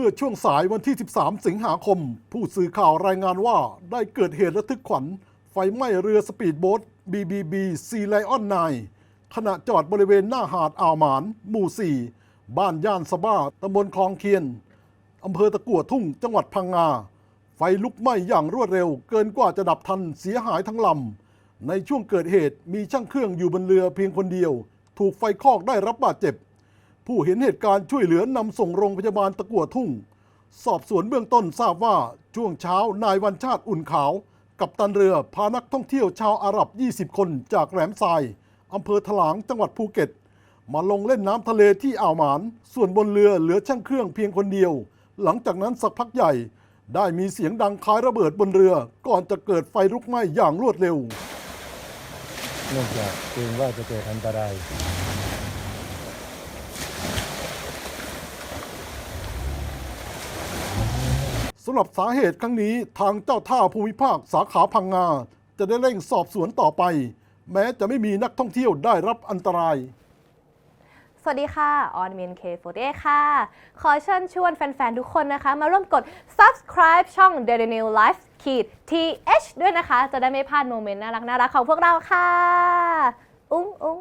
มื่อช่วงสายวันที่ 13 สิงหาคม ผู้สื่อข่าวรายงานว่าได้เกิดเหตุระทึกขวัญ ไฟไหม้เรือสปีดโบ๊ท BBB Sea Lion 9ขณะจอดบริเวณหน้าหาดอ่าวหมาน หมู่ 4 บ้านย่านสะบ้าตำบลคลองเคียนอำเภอตะกั่วทุ่งจังหวัดพังงา ไฟลุกไหม้อย่างรวดเร็ว เกินกว่าจะดับทันเสียหายทั้งลำในช่วงเกิดเหตุมีช่างเครื่องอยู่บนเรือเพียงคนเดียว ถูกไฟคลอกได้รับบาดเจ็บ ผู้เห็นเหตุการณ์ช่วยเหลือนำส่งโรงพยาบาลตะกั่วทุ่ง สอบสวนเบื้องต้นทราบว่าช่วงเช้านายวันชาติอุ่นขาว กับตันเรือพานักท่องเที่ยวชาวอาหรับ 20 คนจากแหลมทรายอำเภอถลางจังหวัดภูเก็ต มาลงเล่นน้ำทะเลที่อ่าวหมาน ส่วนบนเรือเหลือช่างเครื่องเพียงคนเดียว หลังจากนั้นสักพักใหญ่ ได้มีเสียงดังคล้ายระเบิดบนเรือ ก่อนจะเกิดไฟลุกไหม้อย่างรวดเร็ว เนื่องจากเกรงว่าจะเกิดอันตราย สำหรับสาเหตุครั้งนี้ทางเจ้าท่าภูมิภาคสาขาพังงา จะได้เร่งสอบสวนต่อไป แม้จะไม่มีนักท่องเที่ยวได้รับอันตราย สวัสดีค่ะ ออนเมียนเคโฟเค่ะ ขอเชิญชวนแฟน ๆ ทุกคนนะคะ มาร่วมกด subscribe ช่อง Daily New Life ขีด th ด้วยนะคะ จะได้ไม่พลาดโมเมนต์น่ารักๆของพวกเราค่ะ อุ้งอุ้ง